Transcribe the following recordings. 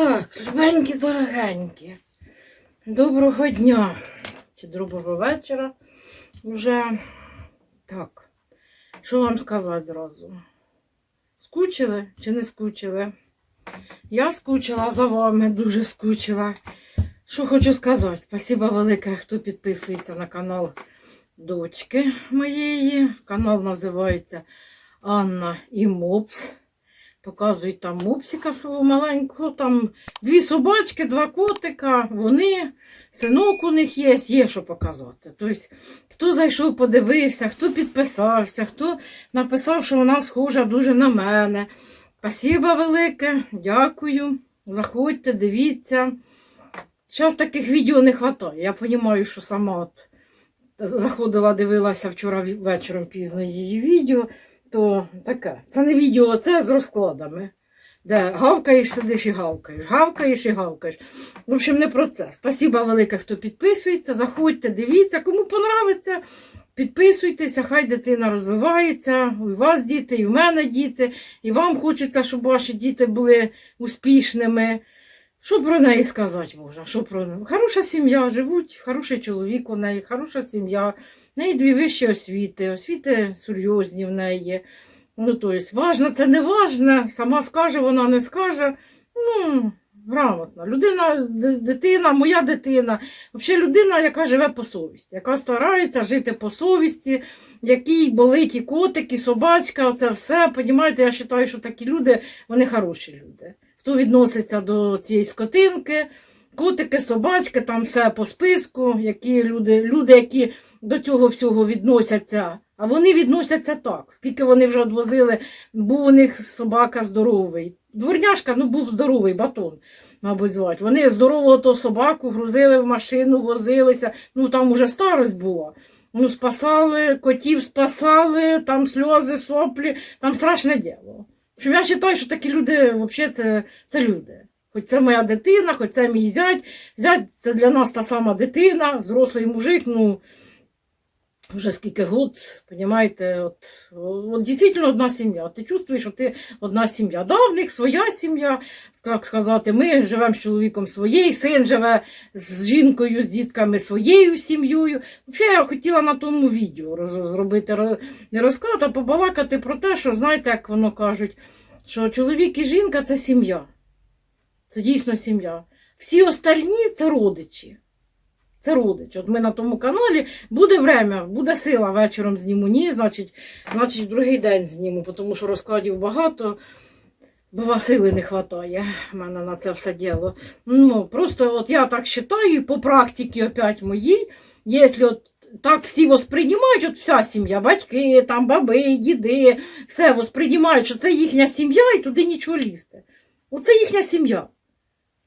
Так, любенькі, дорогенькі. Доброго дня чи доброго вечора. Вже так. Що вам сказати зразу? Скучили чи не скучили? Я скучила за вами, дуже скучила. Що хочу сказати? Спасибо велике, хто підписується на канал дочки моєї. Канал називається Анна і Мопс. Показують там мопсика свого маленького, там дві собачки, два котика, вони, синок у них є, є що показати. Тобто, хто зайшов, подивився, хто підписався, хто написав, що вона схожа дуже на мене. Спасибо велике, дякую. Заходьте, дивіться. Зараз таких відео не вистачає. Я розумію, що сама от заходила, дивилася вчора вечором пізно її відео то таке. Це не відео, це з розкладами. Де гавкаєш, сидиш і гавкаєш, гавкаєш і гавкаєш. В общем, не про це. Спасибо велике, хто підписується. Заходьте, дивіться, кому подобається. Підписуйтеся, хай дитина розвивається, і у вас діти, і в мене діти, і вам хочеться, щоб ваші діти були успішними. Що про неї сказати можна? Що про неї? Хороша сім'я, живуть, хороший чоловік у неї, хороша сім'я. Неї дві вищі освіти, освіти серйозні в неї. Ну, тобто, важно, це не важно, сама скаже, вона не скаже. Ну, грамотно. Людина, дитина, моя дитина. Взагалі людина, яка живе по совісті, яка старається жити по совісті, який болить і котик, і собачка, це все. Понімаєте, я вважаю, що такі люди, вони хороші люди. Хто відноситься до цієї скотинки, котики, собачки, там все по списку, які люди, люди, які до цього всього відносяться. А вони відносяться так. Скільки вони вже відвозили, був у них собака здоровий. Дворняшка, ну був здоровий батон, мабуть, звати. Вони здорового того собаку грузили в машину, возилися. Ну там уже старость була. Ну, спасали, котів спасали, там сльози, соплі, там страшне діло. Я вважаю, що такі люди взагалі це, це люди. Хоч це моя дитина, хоч це мій зять. Зять це для нас та сама дитина, взрослий мужик, ну вже скільки год, розумієте, от, от дійсно одна сім'я. Ти чувствуєш, що ти одна сім'я. Да, своя сім'я, так сказати, ми живемо з чоловіком своєю, син живе з жінкою, з дітками своєю сім'єю. Взагалі я хотіла на тому відео зробити розклад, а побалакати про те, що знаєте, як воно кажуть, що чоловік і жінка це сім'я. Це дійсно сім'я. Всі остальні це родичі. Це родич. От ми на тому каналі буде время, буде сила вечором зніму. Ні, значить, значить, другий день зніму, тому що розкладів багато, бо сили не вистачає в мене на це все діло. Ну, просто от я так вважаю, по практиці опять моїй, якщо так всі восприймають, от вся сім'я, батьки, там, баби, діди, все восприймають, що це їхня сім'я і туди нічого лізти. Оце їхня сім'я.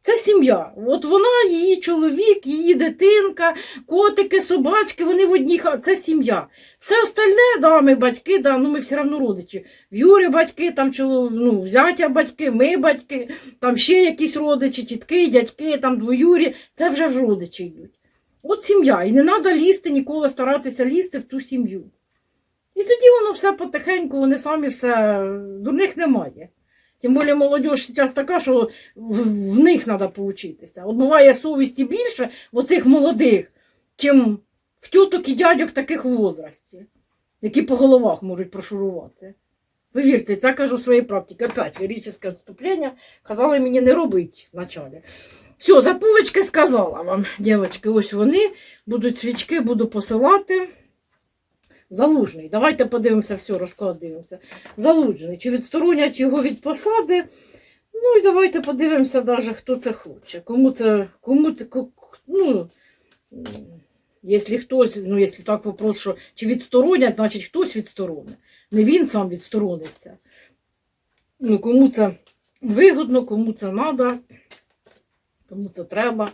Це сім'я. От вона, її чоловік, її дитинка, котики, собачки, вони в одній хаті. Це сім'я. Все остальне, да, ми батьки, да, ну ми все одно родичі. В Юрі батьки, там чолов, ну, взяття батьки, ми батьки, там ще якісь родичі, тітки, дядьки, там двоюрі. Це вже ж родичі йдуть. От сім'я. І не треба лізти, ніколи старатися лізти в ту сім'ю. І тоді воно все потихеньку, вони самі все, дурних немає. Тим більше молодь зараз така, що в, них треба поучитися. От буває совісті більше в оцих молодих, чим в тюток і дядьок таких возрасті, які по головах можуть прошурувати. Ви вірте, це кажу своєї практики. Опять ліричне вступлення казали мені не робити вначалі. Все, запувочки сказала вам, дівчатки, ось вони будуть свічки, буду посилати. Залужний. Давайте подивимося, все, розклад дивимося. Залужний. Чи відсторонять його від посади? Ну і давайте подивимося, даже, хто це хоче. Кому це, кому це, ну, якщо хтось, ну, якщо так вопрос, що чи відсторонять, значить хтось відсторонить. Не він сам відсторониться. Ну, кому це вигодно, кому це треба, кому це треба.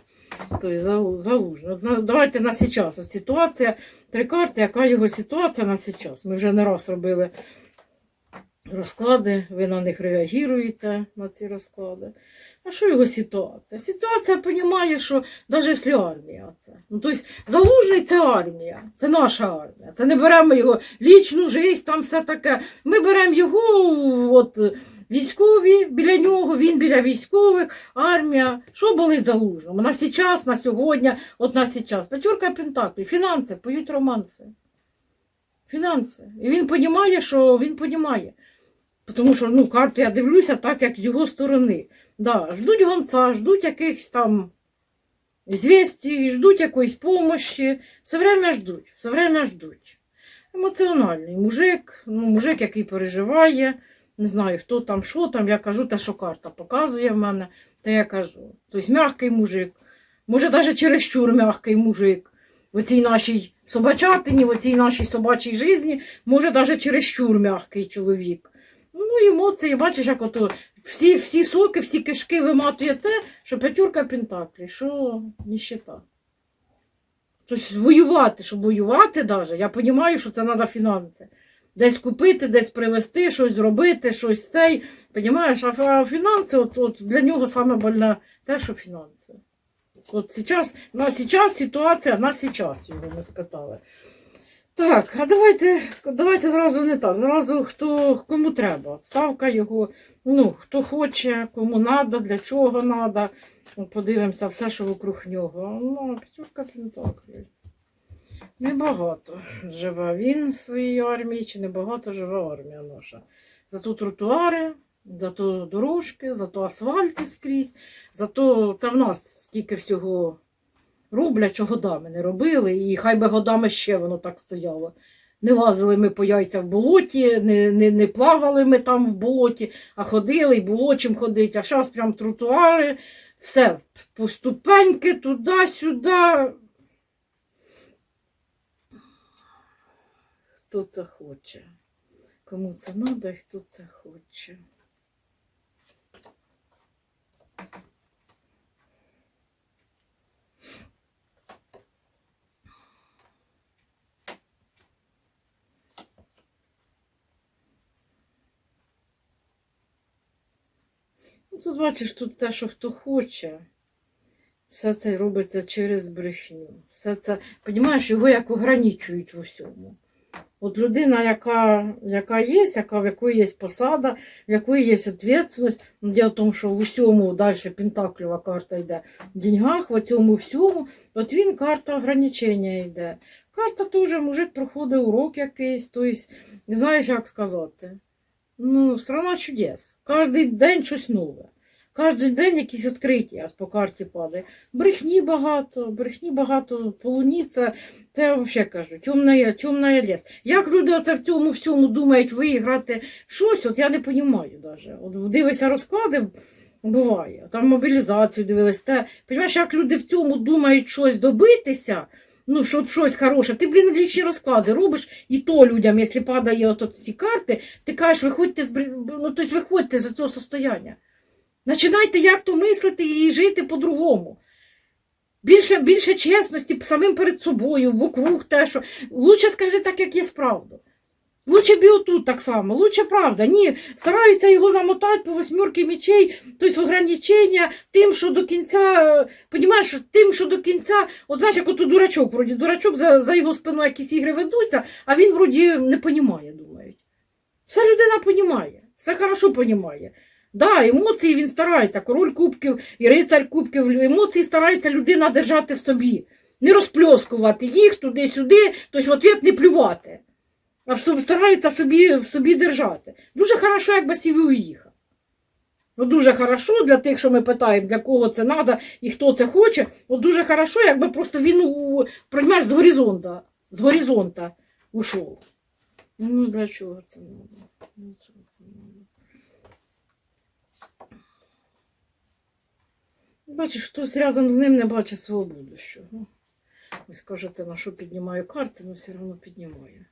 Тобто залу- залужно. Давайте на сейчас. Ось ситуація, три карти, яка його ситуація на сейчас. Ми вже не раз робили розклади, ви на них реагуєте на ці розклади. А що його ситуація? Ситуація розуміє, що навіть якщо армія це. Ну, тобто залужний це армія, це наша армія. Це не беремо його лічну життя, там все таке. Ми беремо його от, Військові біля нього, він біля військових, армія. Що болить залужному? На сейчас, на сьогодні, от на сейчас. П'ятерка Пентаклів, фінанси, поють романси. Фінанси. І він розуміє, що він розуміє. Тому що ну, карту я дивлюся так, як з його сторони. Да, ждуть гонца, ждуть якихось там звісті, ждуть якоїсь помощі. Все время ждуть, все время ждуть. Емоціональний мужик, ну, мужик, який переживає, не знаю, хто там, що там, я кажу, те, що карта показує в мене, те я кажу. Тобто м'який мужик, може навіть чересчур м'який мужик. В цій нашій собачатині, в цій нашій собачій житті, може навіть чересчур м'який чоловік. Ну, емоції, бачиш, як ото всі, всі соки, всі кишки виматує те, що п'ятюрка пентаклі, що ніщета. Тобто воювати, щоб воювати навіть, я розумію, що це треба фінанси. Десь купити, десь привезти, щось зробити, щось цей. Понімаєш, а фінанси, от, от для нього саме больне те, що фінанси. От сейчас, на сейчас ситуація, на сейчас його ми спитали. Так, а давайте, давайте зразу не так. Зразу хто кому треба. Ставка його, ну, хто хоче, кому треба, для чого треба. Подивимося все, що вокруг нього. Ну, п'ятерка пентаклів. Небагато живе він в своїй армії, чи небагато живе армія наша. Зато тротуари, зато дорожки, зато асфальти скрізь, зато та в нас скільки всього роблять, що годами не робили, і хай би годами ще воно так стояло. Не лазили ми по яйця в болоті, не, не, не плавали ми там в болоті, а ходили і було чим ходити. А зараз прям тротуари, все, по ступеньки, туди-сюди. Хто це хоче? Кому це треба і хто це хоче. Ну, тут бачиш, тут те, що хто хоче. Все це робиться через брехню. Все це, розумієш, його як ограничують в усьому. От людина, яка, яка є, яка, в якої є посада, в якої є відповідальність, ну, діло в тому, що в усьому далі Пентаклева карта йде в деньгах, в цьому всьому, от він карта ограничення йде. Карта теж мужик проходить урок якийсь, тобто, знаєш, як сказати. Ну, страна чудес. Кожен день щось нове. Кожен день якісь відкриття по карті падає. Брехні багато, брехні багато по луні це, це взагалі кажу, темна, темна ліс. Як люди оце в цьому всьому думають виграти щось, от я не розумію навіть. Дивися розклади, буває. Там мобілізацію дивились. Те. Понімаєш, як люди в цьому думають щось добитися, ну, щоб щось хороше, ти, блін, лічні розклади робиш, і то людям, якщо падає от ці карти, ти кажеш, виходьте з ну, тобто виходьте з цього состояння. Починайте як то мислити і жити по-другому. Більше, більше чесності самим перед собою, вокруг те, що. Лучше скажи так, як є справда. Лучше б і отут так само, лучше правда. Ні, стараються його замотати по восьмерки мечей, тобто ограничення тим, що до кінця, понімаєш, тим, що до кінця, от знаєш, як ото дурачок, вроді дурачок за, за його спиною якісь ігри ведуться, а він вроді не понімає, думають. Все людина понімає, все хорошо понімає. Да, емоції він старається, король кубків і рицар кубків, емоції старається людина держати в собі, не розпльоскувати їх туди-сюди, тобто в ответ не плювати, а старається собі, в собі держати. Дуже хорошо, якби сів і уїхав. Ну, дуже хорошо для тих, що ми питаємо, для кого це треба і хто це хоче. От дуже хорошо, якби просто він у, приймаєш, з горизонта, з горизонта ушов. Ну, для чого це треба? Для чого це треба? Бачиш, хтось рядом з ним не бачить свого будущого. Ви скажете, на що піднімаю карти, але все одно піднімаю.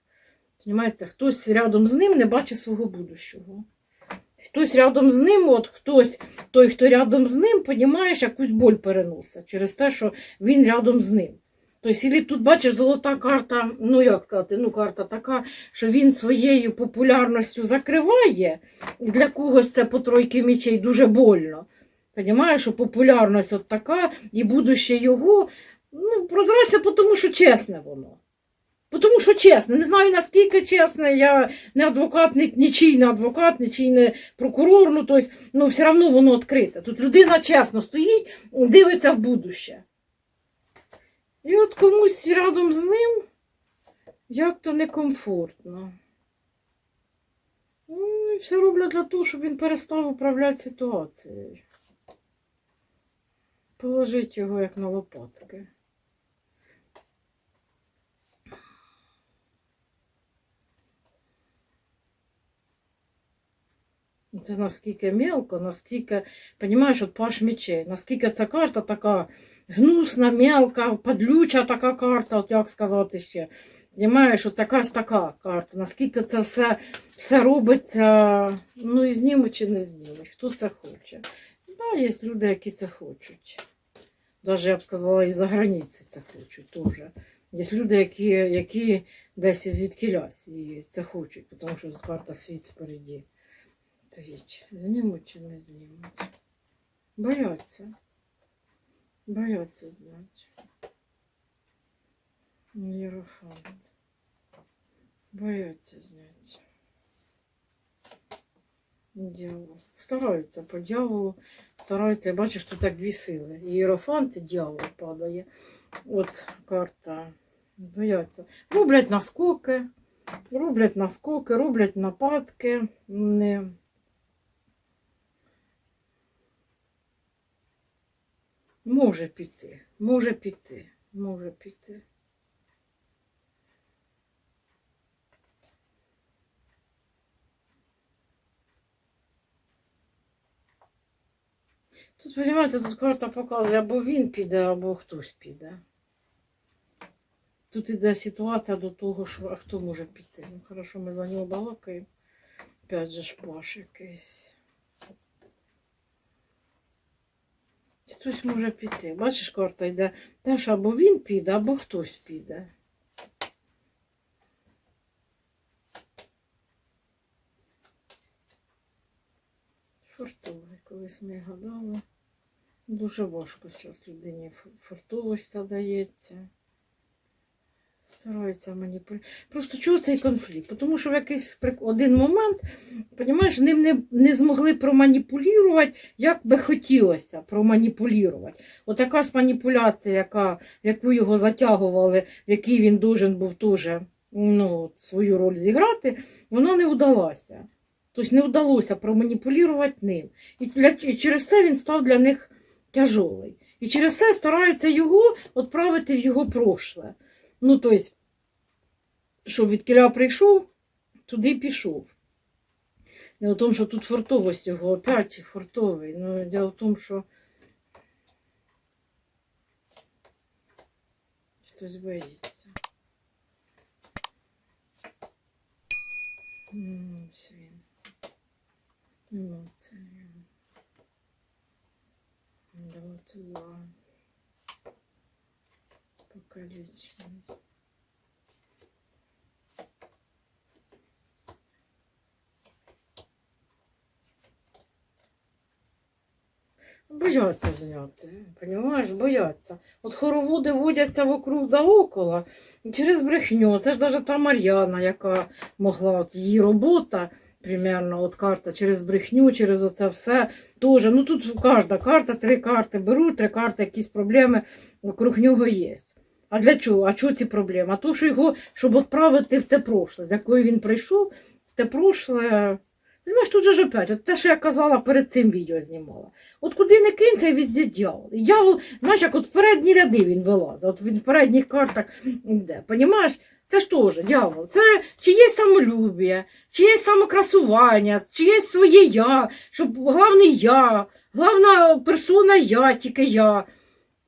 Понимаєте, хтось рядом з ним не бачить свого будущого. Хтось рядом з ним, от хтось, той, хто рядом з ним, понімаєш, якусь боль переносить через те, що він рядом з ним. Тобто, тут бачиш, золота карта, ну як сказати, ну карта така, що він своєю популярністю закриває, для когось це по тройки мечей дуже больно. Понімаєш, що популярність от така, і будуще його, ну, прозрачне, тому що чесне воно. Тому що чесно, не знаю наскільки чесно, я не адвокат, нічий не адвокат, нічий не прокурор, ну, тобто, ну все одно воно відкрите. Тут людина чесно стоїть, дивиться в будуще. І от комусь рядом з ним як то некомфортно. Ну, і все роблять для того, щоб він перестав управляти ситуацією. Положить його як на лопатки. Це наскільки мелко, наскільки, розумієш, от паш мечей, наскільки ця карта така гнусна, мелка, подлюча така карта, от як сказати ще. Понімаєш, от ж така карта, наскільки це все, все робиться, ну і знімуть чи не знімуть, хто це хоче. Є люди, які це хочуть. Навіть я б сказала, і за границі це хочуть теж. Є люди, які, які десь звідкілясь і це хочуть, тому що тут карта світ впереді. Стоїть. Знімуть чи не знімуть. Бояться. Бояться знати. Єрофант. Бояться знати. Дьявол. Стараються по дьяволу. Стараються. Я бачу, що так дві сили. Єрофант і дьявол падає. От карта. Бояться. Роблять наскоки. Роблять наскоки, роблять нападки. Не... Може піти, може піти, може піти. Тут, розумієте, тут карта показує, або він піде, або хтось піде. Тут іде ситуація до того, що а хто може піти. Ну, хорошо, ми за нього балакаємо. Опять же шпаш якийсь. Хтось може піти. Бачиш, карта йде теж або він піде, або хтось піде. Фортовий, колись ми гадали. Дуже важко зараз людині ф- фартовість дається. Стараються маніпулювати. Просто чого цей конфлікт? Тому що в якийсь один момент, розумієш, ним не, не змогли проманіпулювати, як би хотілося проманіпулювати. Отака ж маніпуляція, яка, яку його затягували, в якій він должен був теж ну, свою роль зіграти, вона не вдалася. Тобто не вдалося проманіпулювати ним. І, для, і через це він став для них тяжолий. І через це стараються його відправити в його прошле. Ну, тобто, щоб від кіля прийшов, туди пішов. Не в тому, що тут фортовость його опять фортовий. Ну, діло в тому, що хтось боїться. Ось він. Емоції. Двадцять два. Покалічний. Бояться зняти, понимаєш, бояться. От хороводи водяться вокруг да около через брехню. Це ж навіть та Мар'яна, яка могла, от її робота, примерно, от карта через брехню, через оце все. Тоже. Ну тут кожна карта, три карти беруть, три карти, якісь проблеми вокруг нього є. А для чого? А чого ці проблеми? А то, що його, щоб відправити в те прошле, з якої він прийшов, те прошле. Понимаєш, тут же ж опять, от те, що я казала перед цим відео знімала. От куди не кинься, везде дьявол. І дьявол, знаєш, як от в передні ряди він вилазить, от він в передніх картах йде. Понімаєш? Це ж теж дьявол. Це чиєсь самолюбія, чиєсь самокрасування, чиєсь своє я, щоб головне я, головна персона я, тільки я.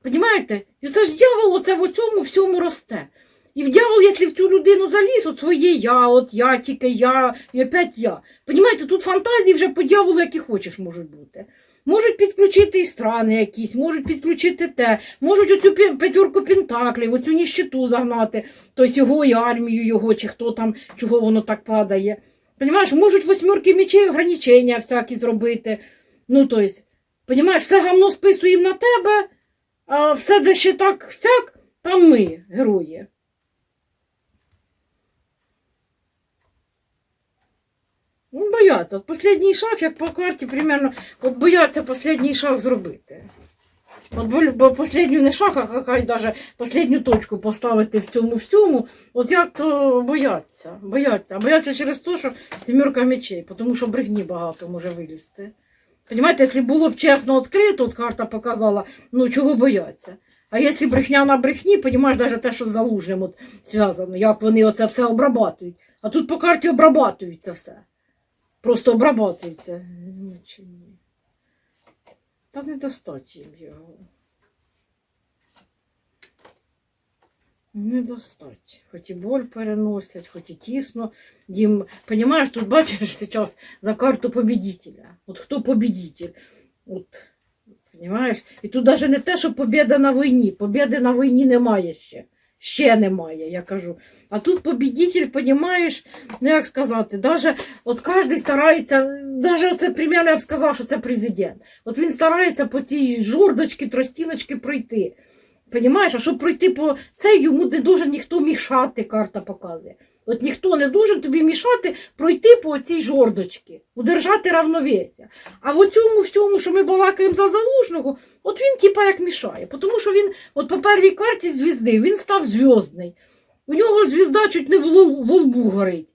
Понімаєте? І це ж дьявол оце в цьому всьому росте. І в дьявол, якщо в цю людину заліз, от своє я, от я, тільки я, і опять я. Понімаєте, тут фантазії вже по дьяволу, які хочеш, можуть бути. Можуть підключити і страни якісь, можуть підключити те, можуть оцю п'ятерку пентаклів, оцю ніщиту загнати, тобто його і армію його, чи хто там, чого воно так падає. Понімаєш, можуть восьмерки мечей ограничення всякі зробити. Ну, тобто, понімаєш, все гамно списуємо на тебе, а все, де ще так сяк, там ми, герої. Бояться. От останній шаг, як по карті, примерно, от бояться останній шаг зробити. От бо, останню не шаг, а хай навіть останню точку поставити в цьому всьому, от як то бояться. Бояться. А бояться через те, що сімерка мечей, тому що брехні багато може вилізти. Понимаєте, якщо було б чесно відкрито, от карта показала, ну чого бояться. А якщо брехня на брехні, понімаєш навіть те, що з залужним от зв'язано, як вони оце все обрабатують. А тут по карті обрабатують це все. Просто обрабатується. Та не їм його. Не. Хоч і боль переносять, хоч і тісно. Їм, понімаєш, тут бачиш зараз за карту победителя. От хто победитель? От, понімаєш? І тут навіть не те, що побіда на війні. Побіди на війні немає ще. Ще немає, я кажу. А тут побідітель, понімаєш, ну як сказати, даже от кожен старається, даже це примерно я б сказав, що це президент. От він старається по цій жордочці, тростіночці пройти. Понімаєш, а щоб пройти по це, йому не дуже ніхто мішати, карта показує. От ніхто не дуже тобі мішати пройти по цій жордочці, удержати равновесія. А в цьому всьому, що ми балакаємо за залужного, от він типа як мішає. Тому що він, от по первій карті звізди, він став зв'язний. У нього звізда чуть не в лбу горить.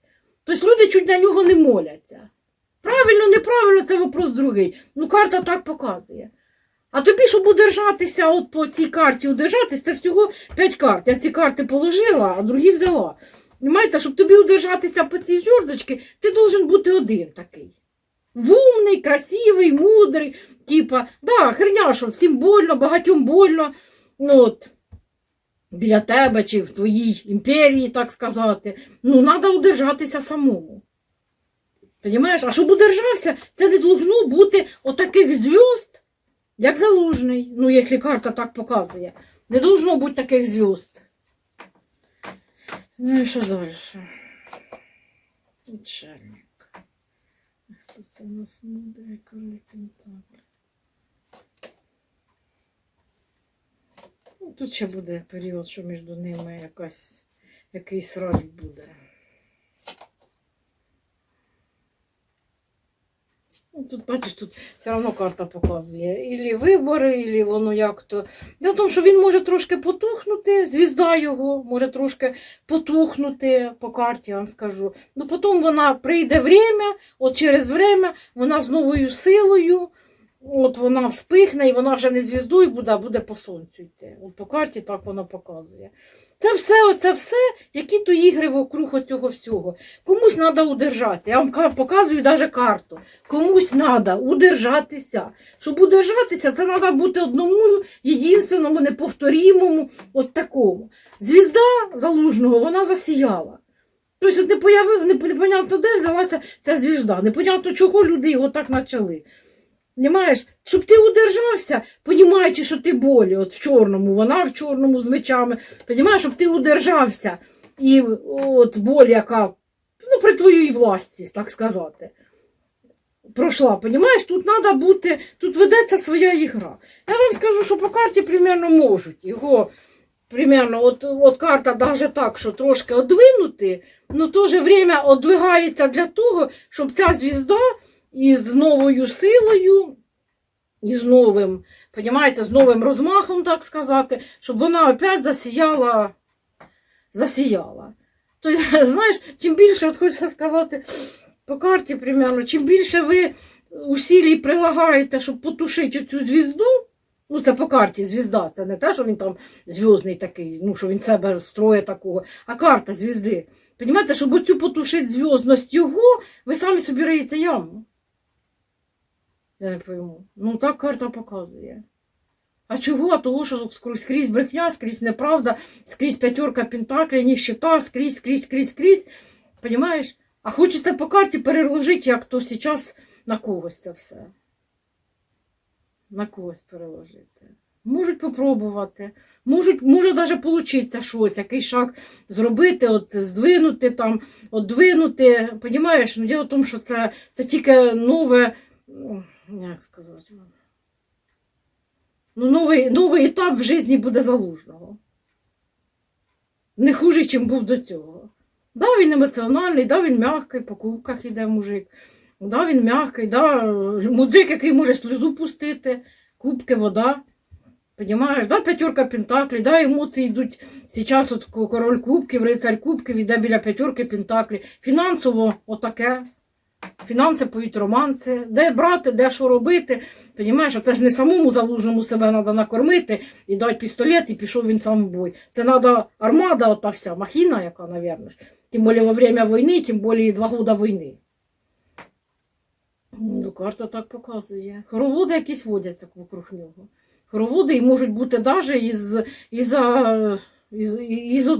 Тобто люди чуть на нього не моляться. Правильно, неправильно, це вопрос другий. Ну, карта так показує. А тобі, щоб удержатися от по цій карті, удержатись, це всього 5 карт. Я ці карти положила, а другі взяла. Понимаєте, щоб тобі удержатися по цій жордочці, ти должен бути один такий. Вумний, красивий, мудрий, типа, да, херня, що всім больно, багатьом больно. Ну, от, біля тебе чи в твоїй імперії, так сказати. Ну, треба удержатися самому. Понимаєш? А щоб удержався, це не должно бути отаких зв'язд, як залужний. Ну, якщо карта так показує. Не должно бути таких зв'язд. Ну і що далі? Начальник. Хто це у нас мудрий король Пентакль? Ну, тут ще буде період, що між ними якась, якийсь раль буде. Тут, бачиш, тут все одно карта показує. Ілі вибори, ілі воно як то. Дело в тому, що він може трошки потухнути, звізда його може трошки потухнути по карті, я вам скажу. Ну потім вона прийде время, от через время вона з новою силою, от вона вспихне, і вона вже не звіздою буде, а буде по сонцю йти. От по карті так вона показує. Це все, оце все, які то ігри вокруг оцього всього. Комусь треба удержатися. Я вам показую навіть карту. Комусь треба удержатися. Щоб удержатися, це треба бути одному, єдинственному, неповторімому, от такому. Звізда залужного, вона засіяла. Тобто непонятно де взялася ця звізда. Непонятно, чого люди його так почали. Понімаєш? Щоб ти удержався, понімаючи, що ти болі, от в чорному, вона в чорному з мечами. Понімаєш, щоб ти удержався. І от боль, яка ну, при твоїй власті, так сказати, пройшла. Понімаєш, тут треба бути, тут ведеться своя ігра. Я вам скажу, що по карті примерно можуть його. Примерно, от, от карта навіть так, що трошки одвинути, але теж время одвигається для того, щоб ця звізда із новою силою, і з новим, понімаєте, з новим розмахом, так сказати, щоб вона опять засіяла, засіяла. Тобто, знаєш, чим більше, от хочеться сказати, по карті, примерно, чим більше ви усілій прилагаєте, щоб потушити цю звізду, ну це по карті звізда, це не те, що він там зв'язний такий, ну що він себе строє такого, а карта звізди. Понімаєте, щоб оцю потушити зв'язність його, ви самі собі риєте яму. Я не пойму. Ну так карта показує. А чого? Того, що скрізь, брехня, скрізь неправда, скрізь п'ятерка пентаклей, ніщита, скрізь, скрізь, скрізь, скрізь. Понімаєш? А хочеться по карті переложити, як то зараз на когось це все. На когось переложити. Можуть попробувати. Можуть, може навіть получиться щось, який шаг зробити, от здвинути там, от двинути. Понімаєш? Ну, діло в тому, що це, це тільки нове, ну, як сказати вам. Ну, новий, новий етап в житті буде залужного. Не хуже, ніж був до цього. Да, він емоціональний, да, він м'який, по кубках іде мужик. Да, він м'який, да, мудрик, який може сльозу пустити, кубки, вода. Понімаєш, да, п'ятерка пентаклів, да, емоції йдуть зараз от король кубків, рицарь кубків, іде біля п'ятерки пентаклів. Фінансово отаке. Фінанси поють романси, де брати, де що робити. Понімаєш, а це ж не самому залужному себе треба накормити і дати пістолет, і пішов він сам в бой. Це треба армада, ота вся, махіна, яка, ж. Тим більше во время війни, тим більше два роки війни. Ну, карта так показує. Хороводи якісь водяться вокруг нього. Хороводи і можуть бути навіть із, із, із,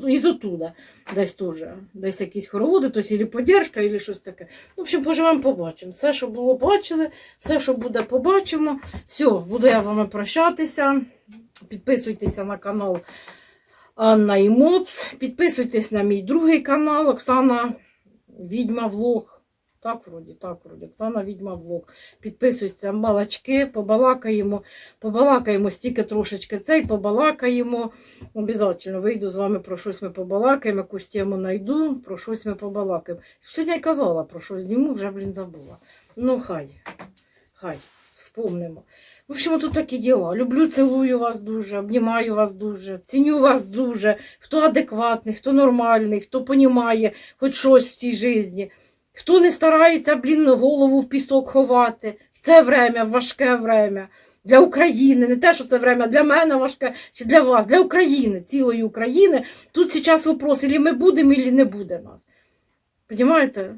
із, отуда. Десь теж. Десь якісь хороводи, тобто або поддержка, або щось таке. Ну, в поживемо, побачимо. Все, що було, бачили, все, що буде, побачимо. Все, буду я з вами прощатися. Підписуйтеся на канал Анна і Мопс. Підписуйтесь на мій другий канал Оксана Відьма Влог. Так, вроді, так, вроді. Оксана Відьма Влог. Підписуйтеся, балачки, побалакаємо, побалакаємо стільки трошечки цей, побалакаємо. Обязательно вийду з вами про щось ми побалакаємо, якусь тему знайду, про щось ми побалакаємо. Сьогодні я казала про що зніму, вже, блін, забула. Ну, хай, хай, вспомнимо. В общем, тут такі діла. Люблю, цілую вас дуже, обнімаю вас дуже, ціню вас дуже. Хто адекватний, хто нормальний, хто понімає хоч щось в цій житті. Хто не старається, блін, голову в пісок ховати. Це время, важке время. Для України, не те, що це время для мене важке, чи для вас, для України, цілої України. Тут зараз вопрос, і ми будемо, і не буде нас. Понімаєте?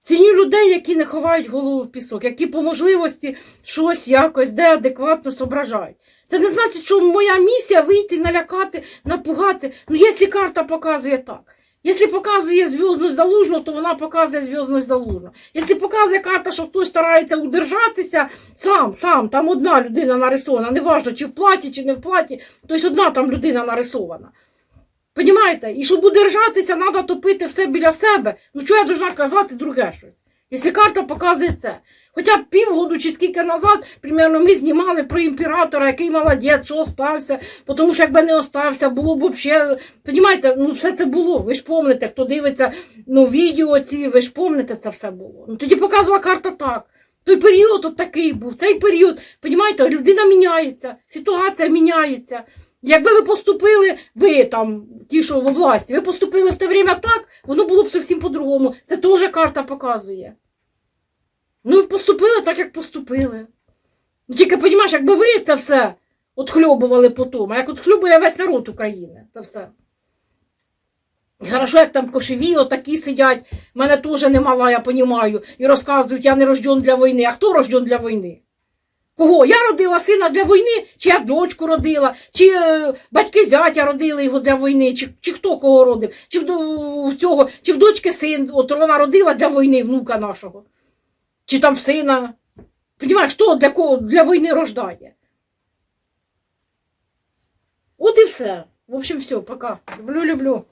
Ціню людей, які не ховають голову в пісок, які по можливості щось якось де адекватно зображають. Це не значить, що моя місія вийти, налякати, напугати. Ну, якщо карта показує так. Якщо показує зв'язну залужну, то вона показує зв'язну залужну. Якщо показує карта, що хтось старається удержатися, сам, сам, там одна людина нарисована, неважно, чи в платі, чи не в платі, тобто одна там людина нарисована. Понімаєте? І щоб удержатися, треба топити все біля себе. Ну що я должна казати друге щось? Якщо карта показує це. Хоча півгоду чи скільки назад, примерно, ми знімали про імператора, який молодець, що остався, тому що якби не остався, було б взагалі. Понімаєте, ну все це було. Ви ж помните, хто дивиться ну, відео ці, ви ж помните, це все було. Ну тоді показувала карта так. Той період от такий був, цей період, понімаєте, людина міняється, ситуація міняється. Якби ви поступили, ви там, ті, що во власті, ви поступили в те время так, воно було б зовсім по-другому. Це теж карта показує. Ну, поступили так, як поступили. Ну, тільки, розумієш, якби ви це все отхльобували потім, а як отхльобує весь народ України, це все. Хорошо, як там кошеві отакі сидять, мене теж немало, я розумію, і розказують, я не рожден для війни. А хто рожден для війни? Кого? Я родила сина для війни, чи я дочку родила, чи е, батьки зятя родили його для війни, чи, чи хто кого родив, чи в, в цього, чи в дочки син, от вона родила для війни внука нашого, чи там сина. Понимаєш, хто для кого для війни рождає? От і все. В общем, все, пока. Люблю, люблю.